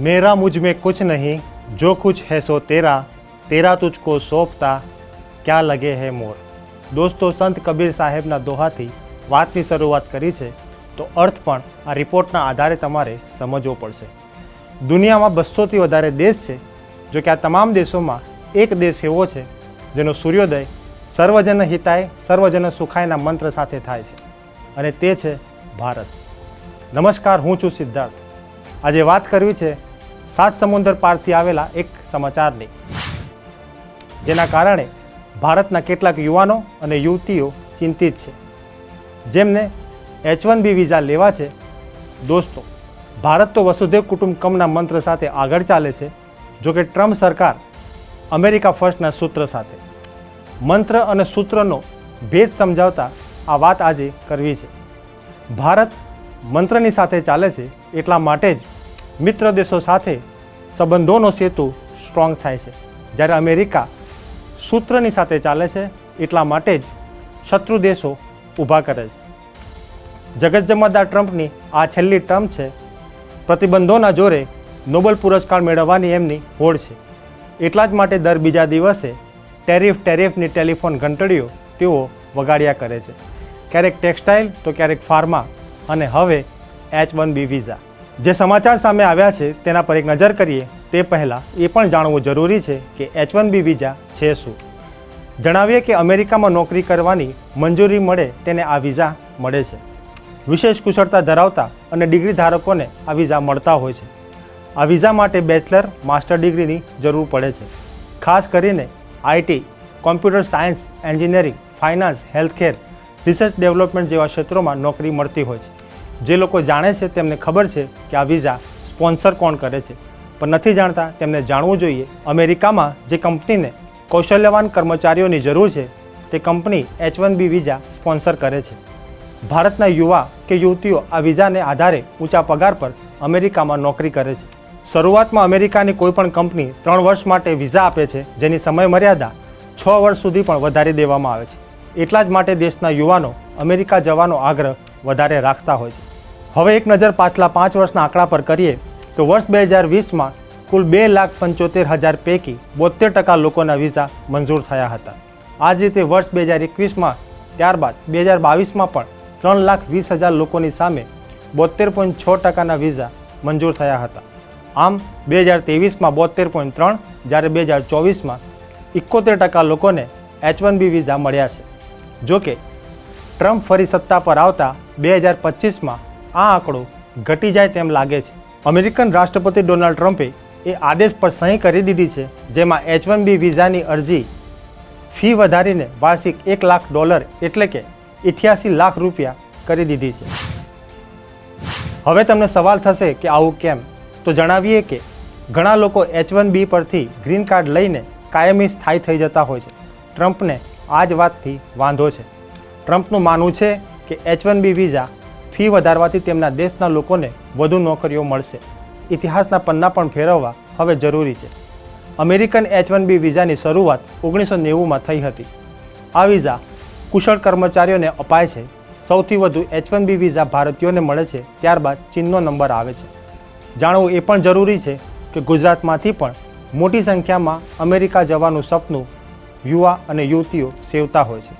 मेरा मुझ में कुछ नहीं जो कुछ है सो तेरा तेरा तुझको સોંપતા ક્યાં લગે હે મોર દોસ્તો સંત કબીર સાહેબના દોહાથી વાતની શરૂઆત કરી છે તો અર્થ પણ આ રિપોર્ટના આધારે તમારે સમજવો પડશે દુનિયામાં બસોથી વધારે દેશ છે જો કે આ તમામ દેશોમાં એક દેશ એવો છે જેનો સૂર્યોદય સર્વજન હિતાય સર્વજન સુખાયના મંત્ર સાથે થાય છે અને તે છે ભારત નમસ્કાર હું છું સિદ્ધાર્થ આજે વાત કરવી છે સાત સમુદ્ર પારથી આવેલા એક સમાચારની. જેના કારણે ભારતના કેટલાક યુવાનો અને યુવતીઓ ચિંતિત છે. જેમને એચ વન બી વિઝા લેવા છે, દોસ્તો, ભારત તો વસુદેવ કુટુંબકમના મંત્ર સાથે આગળ ચાલે છે જો કે ટ્રમ્પ સરકાર અમેરિકા ફર્સ્ટના સૂત્ર સાથે. મંત્ર અને સૂત્રનો ભેદ સમજાવતા આ વાત આજે કરવી છે. ભારત મંત્રની સાથે ચાલે છે એટલા માટે જ મિત્ર દેશો સાથે સંબંધોનો સેતુ સ્ટ્રોંગ થાય છે. જ્યારે અમેરિકા સૂત્રની સાથે ચાલે છે, એટલા માટે જ શત્રુ દેશો ઊભા કરે છે. જગત જમાદાર ટ્રમ્પની આ છેલ્લી ટર્મ છે, પ્રતિબંધોના જોરે નોબેલ પુરસ્કાર મેળવવાની એમની હોડ છે. એટલા જ માટે દર બીજા દિવસે ટેરિફ ટેરિફની ટેલિફોન ઘંટડીઓ તેઓ વગાડ્યા કરે છે. ક્યારેક ટેક્સટાઇલ, તો ક્યારેક ફાર્મા અને હવે એચ વન બી વિઝા જે સમાચાર સામે આવ્યા છે, તેના પર એક નજર કરીએ. તે પહેલાં એ પણ જાણવું જરૂરી છે કે એચ વન બી વિઝા છે શું. જણાવીએ કે અમેરિકામાં નોકરી કરવાની મંજૂરી મળે તેને આ વિઝા મળે છે. વિશેષ કુશળતા ધરાવતા અને ડિગ્રી ધારકોને આ વિઝા મળતા હોય છે. આ વિઝા માટે બેચલર માસ્ટર ડિગ્રીની જરૂર પડે છે. ખાસ કરીને IT computer science engineering finance healthcare research development જેવા ક્ષેત્રોમાં નોકરી મળતી હોય છે. જે લોકો જાણે છે તેમને ખબર છે કે આ વિઝા સ્પોન્સર કોણ કરે છે. પણ નથી જાણતા તેમને જાણવું જોઈએ અમેરિકામાં જે કંપનીને કૌશલ્યવાન કર્મચારીઓની જરૂર છે તે company H one B visa sponsor કરે છે. ભારતના યુવા કે યુવતીઓ આ વિઝાને આધારે ઊંચા પગાર પર અમેરિકામાં નોકરી કરે છે. શરૂઆતમાં અમેરિકાની કોઈપણ કંપની ત્રણ વર્ષ માટે વિઝા આપે છે, જેની સમય મર્યાદા છ વર્ષ સુધી પણ વધારી દેવામાં આવે છે. એટલા જ માટે દેશના યુવાનો અમેરિકા જવાનો આગ્રહ વધારે રાખતા હોય છે. હવે એક નજર પાછલા પાંચ વર્ષના આંકડા પર કરીએ, તો વર્ષ બે હજાર વીસમાં કુલ બે લાખ પંચોતેર હજાર પૈકી બોતેર ટકા લોકોના વિઝા મંજૂર થયા હતા. આ જ રીતે વર્ષ બે હજાર એકવીસમાં ત્યારબાદ બે હજાર બાવીસમાં પણ ત્રણ લાખ વીસ હજાર લોકોની સામે બોતેર પોઈન્ટ છ ટકાના વિઝા મંજૂર થયા હતા. આમ, બે હજાર ત્રેવીસમાં બોતેર પોઈન્ટ ત્રણ, જ્યારે બે હજાર ચોવીસમાં એકોતેર ટકા લોકોને એચ વન બી વિઝા મળ્યા છે. જોકે ટ્રમ્પ ફરી સત્તા પર આવતા બે હજાર પચીસમાં આ આંકડો ઘટી જાય તેમ લાગે છે. અમેરિકન રાષ્ટ્રપતિ ડોનાલ્ડ ટ્રમ્પે એ આદેશ પર સહી કરી દીધી છે, જેમાં એચ વન બી વિઝાની અરજી ફી વધારીને વાર્ષિક એક લાખ ડોલર એટલે કે ઇઠ્યાસી લાખ રૂપિયા કરી દીધી છે. હવે તમને સવાલ થશે કે આવું કેમ? તો જણાવીએ કે ઘણા લોકો એચ વન બી પરથી ગ્રીન કાર્ડ લઈને કાયમી સ્થાયી થઈ જતા હોય છે. ટ્રમ્પને આ જ વાતથી વાંધો છે. ટ્રમ્પનું માનવું છે કે H one B visa fee વધારવાથી તેમના દેશના લોકોને વધુ નોકરીઓ મળશે. ઇતિહાસના પન્ના પણ ફેરવવા હવે જરૂરી છે. અમેરિકન એચ વન બી વિઝાની શરૂઆત ઓગણીસો નેવુંમાં થઈ હતી. આ વિઝા કુશળ કર્મચારીઓને અપાય છે. સૌથી વધુ એચ વન બી વિઝા ભારતીયોને મળે છે ત્યારબાદ ચીનનો નંબર આવે છે. જાણવું એ પણ જરૂરી છે કે ગુજરાતમાંથી પણ મોટી સંખ્યામાં અમેરિકા જવાનું સપનું યુવા અને યુવતીઓ સેવતા હોય છે.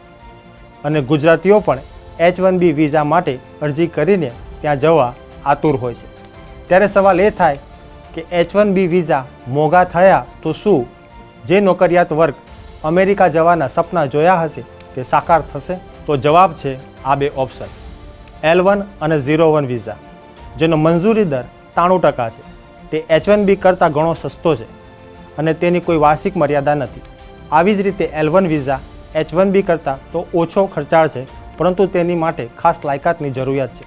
અને ગુજરાતીઓ પણ એચ વન બી વિઝા માટે અરજી કરીને ત્યાં જવા આતુર હોય છે. ત્યારે સવાલ એ થાય કે એચ વન બી વિઝા મોંઘા થયા તો શું જે નોકરિયાત વર્ગ અમેરિકા જવાના સપના જોયા હશે તે સાકાર થશે? તો જવાબ છે આ બે ઓપ્શન. એલ વન અને ઝીરો વન વિઝા, જેનો મંજૂરી દર ત્રાણું ટકા છે. તે એચ વન બી કરતાં ઘણો સસ્તો છે અને તેની કોઈ વાર્ષિક મર્યાદા નથી. આવી જ રીતે L one visa H one B કરતાં તો ઓછો ખર્ચાળ છે પરંતુ તેની માટે ખાસ લાયકાતની જરૂરિયાત છે.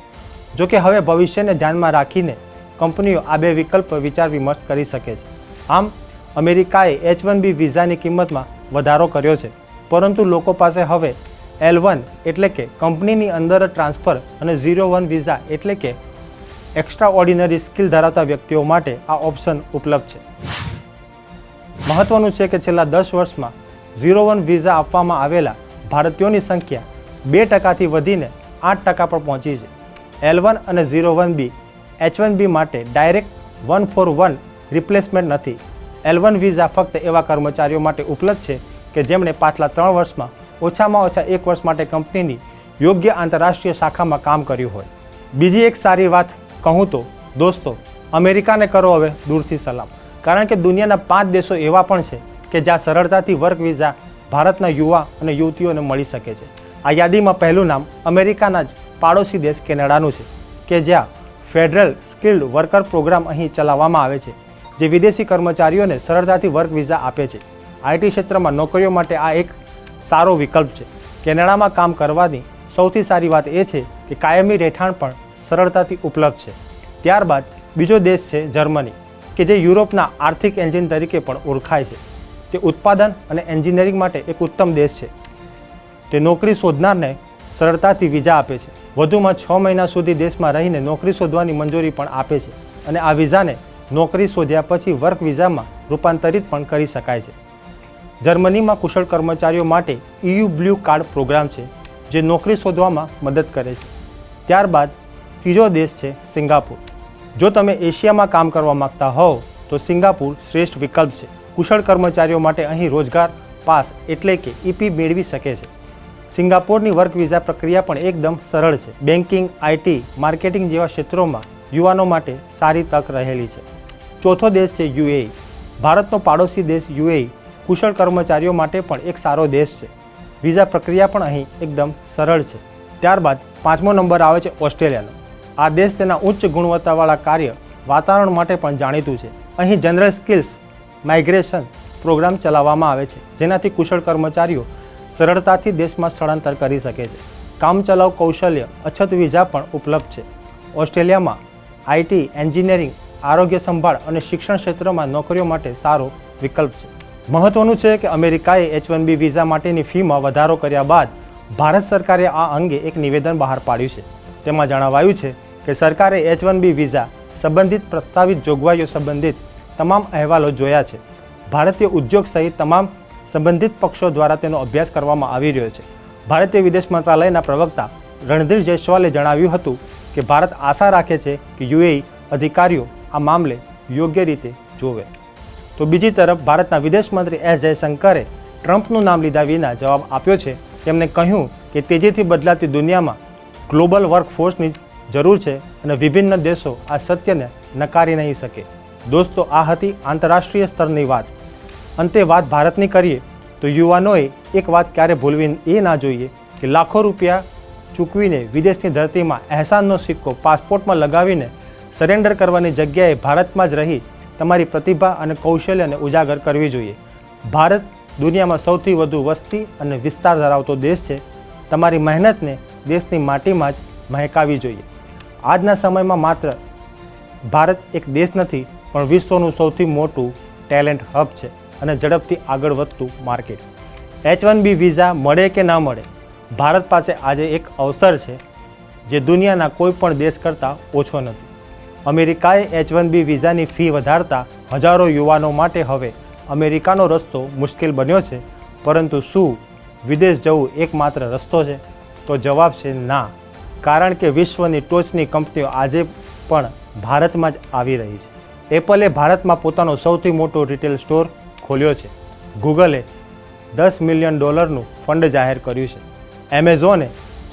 જોકે હવે ભવિષ્યને ધ્યાનમાં રાખીને કંપનીઓ આ બે વિકલ્પ વિચાર વિમર્શ કરી શકે છે. આમ, અમેરિકાએ એચ વન બી વિઝાની કિંમતમાં વધારો કર્યો છે. પરંતુ લોકો પાસે હવે એલ વન એટલે કે કંપનીની અંદર ટ્રાન્સફર અને ઝીરો વન વિઝા એટલે કે એક્સ્ટ્રા ઓર્ડિનરી સ્કિલ ધરાવતા વ્યક્તિઓ માટે આ ઓપ્શન ઉપલબ્ધ છે. મહત્વનું છે કે છેલ્લા દસ વર્ષમાં ઝીરો વન વિઝા આપવામાં આવેલા ભારતીયોની સંખ્યા બે ટકાથી વધીને આઠ ટકા પર પહોંચી છે. એલ વન અને zero one B H one B માટે direct one for one replacement નથી. એલ વન વિઝા ફક્ત એવા કર્મચારીઓ માટે ઉપલબ્ધ છે કે જેમણે પાછલા ત્રણ વર્ષમાં ઓછામાં ઓછા એક વર્ષ માટે કંપનીની યોગ્ય આંતરરાષ્ટ્રીય શાખામાં કામ કર્યું હોય. બીજી એક સારી વાત કહું તો, દોસ્તો, અમેરિકાને કરો હવે દૂરથી સલામ. કારણ કે દુનિયાના પાંચ દેશો એવા પણ છે કે જ્યાં સરળતાથી વર્ક વિઝા ભારતના યુવા અને યુવતીઓને મળી શકે છે. આ યાદીમાં પહેલું નામ અમેરિકાના જ પાડોશી દેશ કેનેડાનું છે, કે જ્યાં ફેડરલ સ્કિલ્ડ વર્કર પ્રોગ્રામ અહીં ચલાવવામાં આવે છે, જે વિદેશી કર્મચારીઓને સરળતાથી વર્ક વિઝા આપે છે. આઈટી ક્ષેત્રમાં નોકરીઓ માટે આ એક સારો વિકલ્પ છે. કેનેડામાં કામ કરવાની સૌથી સારી વાત એ છે કે કાયમી રહેઠાણ પણ સરળતાથી ઉપલબ્ધ છે. ત્યારબાદ બીજો દેશ છે જર્મની, કે જે યુરોપના આર્થિક એન્જિન તરીકે પણ ઓળખાય છે. તે ઉત્પાદન અને એન્જિનિયરિંગ માટે એક ઉત્તમ દેશ છે. તે નોકરી શોધનારને સરળતાથી વિઝા આપે છે. વધુમાં છ મહિના સુધી દેશમાં રહીને નોકરી શોધવાની મંજૂરી પણ આપે છે અને આ વિઝાને નોકરી શોધ્યા પછી વર્ક વિઝામાં રૂપાંતરિત પણ કરી શકાય છે. જર્મનીમાં કુશળ કર્મચારીઓ માટે ઇયુ બ્લુ કાર્ડ પ્રોગ્રામ છે, જે નોકરી શોધવામાં મદદ કરે છે. ત્યારબાદ ત્રીજો દેશ છે સિંગાપુર. જો તમે એશિયામાં કામ કરવા માગતા હોવ, તો સિંગાપુર શ્રેષ્ઠ વિકલ્પ છે. કુશળ કર્મચારીઓ માટે અહીં રોજગાર પાસ એટલે કે ઈપી મેળવી શકે છે. સિંગાપોરની વર્ક વિઝા પ્રક્રિયા પણ એકદમ સરળ છે. બેન્કિંગ આઈટી માર્કેટિંગ જેવા ક્ષેત્રોમાં યુવાનો માટે સારી તક રહેલી છે. ચોથો દેશ છે યુએઈ ભારતનો પાડોશી દેશ યુએઈ કુશળ કર્મચારીઓ માટે પણ એક સારો દેશ છે. વિઝા પ્રક્રિયા પણ અહીં એકદમ સરળ છે. ત્યારબાદ પાંચમો નંબર આવે છે ઓસ્ટ્રેલિયાનો. આ દેશ તેના ઉચ્ચ ગુણવત્તાવાળા કાર્ય, વાતાવરણ માટે પણ જાણીતું છે. અહીં જનરલ સ્કિલ્સ, માઇગ્રેશન પ્રોગ્રામ ચલાવવામાં આવે છે. જેનાથી કુશળ કર્મચારીઓ સરળતાથી દેશમાં સ્થળાંતર કરી શકે છે. કામચલાઉ કૌશલ્ય અછત વિઝા પણ ઉપલબ્ધ છે. ઓસ્ટ્રેલિયામાં આઈટી એન્જિનિયરિંગ, આરોગ્ય સંભાળ અને શિક્ષણ ક્ષેત્રમાં નોકરીઓ માટે સારો વિકલ્પ છે. મહત્વનું છે કે અમેરિકાએ એચ વન બી વિઝા માટેની ફીમાં વધારો કર્યા બાદ ભારત સરકારે આ અંગે એક નિવેદન બહાર પાડ્યું છે. તેમાં જણાવાયું છે કે સરકારે એચ વન બી વિઝા સંબંધિત પ્રસ્તાવિત જોગવાઈઓ સંબંધિત તમામ અહેવાલો જોયા છે. ભારતીય ઉદ્યોગ સહિત તમામ સંબંધિત પક્ષો દ્વારા તેનો અભ્યાસ કરવામાં આવી રહ્યો છે. ભારતીય વિદેશ મંત્રાલયના પ્રવક્તા રણધીર જયસ્વાલે જણાવ્યું હતું કે ભારત આશા રાખે છે કે યુએઈ અધિકારીઓ આ મામલે યોગ્ય રીતે જોવે. તો બીજી તરફ ભારતના વિદેશ મંત્રી એસ જયશંકરે ટ્રમ્પનું નામ લીધા વિના જવાબ આપ્યો છે. તેમણે કહ્યું કે તેજીથી બદલાતી દુનિયામાં ગ્લોબલ વર્કફોર્સની જરૂર છે અને વિભિન્ન દેશો આ સત્યને નકારી નહીં શકે. દોસ્તો, આ હતી આંતરરાષ્ટ્રીય સ્તરની વાત. અંતે વાત ભારતની કરીએ, તો યુવાનોએ એક વાત ક્યારે ભૂલવી એ ના જોઈએ કે લાખો રૂપિયા ચૂકવીને વિદેશની ધરતીમાં અહેસાનનો સિક્કો પાસપોર્ટમાં લગાવીને સરેન્ડર કરવાની જગ્યાએ ભારતમાં જ રહી તમારી પ્રતિભા અને કૌશલ્યને ઉજાગર કરવી જોઈએ. ભારત દુનિયામાં સૌથી વધુ વસ્તી અને વિસ્તાર ધરાવતો દેશ છે. તમારી મહેનતને દેશની માટીમાં જ મહેકાવી જોઈએ. આજના સમયમાં માત્ર ભારત એક દેશ નથી, પણ વિશ્વનું સૌથી મોટું ટેલેન્ટ હબ છે. અને ઝડપથી આગળ વધતું market. H one B visa મળે કે ના મળે, ભારત પાસે આજે એક અવસર છે જે દુનિયાના કોઈ પણ દેશ કરતાં ઓછો નથી. અમેરિકાએ એચ વન બી વિઝાની ફી વધારતા હજારો યુવાનો માટે હવે અમેરિકાનો રસ્તો મુશ્કેલ બન્યો છે, પરંતુ શું વિદેશ જવું એકમાત્ર રસ્તો છે? તો જવાબ છે ના, કારણ કે વિશ્વની ટોચની કંપનીઓ આજે પણ ભારતમાં જ આવી રહી છે. એપલે ભારતમાં પોતાનો સૌથી મોટો રિટેલ સ્ટોર ખોલ્યો છે. ગૂગલે દસ મિલિયન ડોલરનું ફંડ જાહેર કર્યું છે. એમેઝોને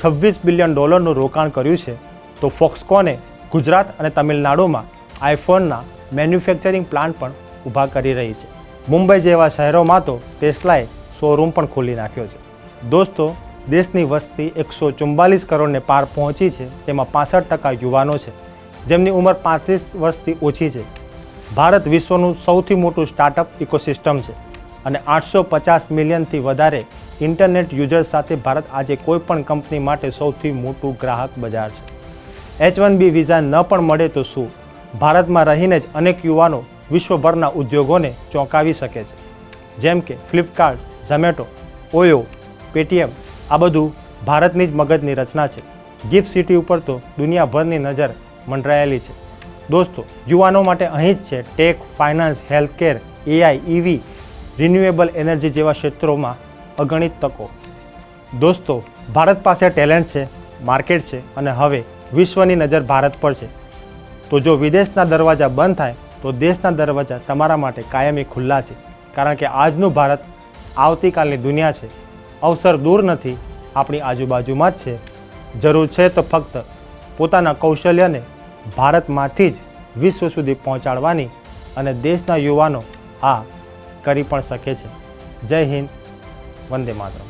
છવ્વીસ બિલિયન ડોલરનું રોકાણ કર્યું છે. તો ફોક્સકોને ગુજરાત અને તમિલનાડુમાં આઈફોનના મેન્યુફેક્ચરિંગ પ્લાન્ટ પણ ઊભા કરી રહી છે. મુંબઈ જેવા શહેરોમાં તો ટેસ્લાએ શોરૂમ પણ ખોલી નાખ્યો છે. દોસ્તો, દેશની વસ્તી એકસો ચુમ્બાલીસ કરોડને પાર પહોંચી છે. તેમાં પાસઠ ટકા યુવાનો છે. જેમની ઉંમર પાંત્રીસ વર્ષથી ઓછી છે. ભારત વિશ્વનું સૌથી મોટું સ્ટાર્ટઅપ ઇકોસિસ્ટમ છે અને આઠસો પચાસ મિલિયનથી વધારે ઇન્ટરનેટ યુઝર્સ સાથે ભારત આજે કોઈપણ કંપની માટે સૌથી મોટું ગ્રાહક બજાર છે. એચ વન બી વિઝા ન પણ મળે તો શું? ભારતમાં રહીને જ અનેક યુવાનો વિશ્વભરના ઉદ્યોગોને ચોંકાવી શકે છે. જેમ કે ફ્લિપકાર્ટ ઝોમેટો ઓયો પેટીએમ આ બધું ભારતની જ મગજની રચના છે. ગિફ્ટ સિટી ઉપર તો દુનિયાભરની નજર મંડરાયેલી છે. દોસ્તો, યુવાનો માટે અહીં જ છે tech finance healthcare AI EV renewable energy જેવા ક્ષેત્રોમાં અગણિત તકો. દોસ્તો, ભારત પાસે ટેલેન્ટ છે માર્કેટ છે અને હવે વિશ્વની નજર ભારત પર છે. તો જો વિદેશના દરવાજા બંધ થાય, તો દેશના દરવાજા તમારા માટે કાયમી ખુલ્લા છે. કારણ કે આજનું ભારત આવતીકાલની દુનિયા છે. અવસર દૂર નથી, આપણી આજુબાજુમાં જ છે. જરૂર છે તો ફક્ત પોતાના કૌશલ્યને ભારતમાંથી જ વિશ્વ સુધી પહોંચાડવાની અને દેશના યુવાનો આ કરી પણ શકે છે. જય હિન્દ, વંદે માતરમ.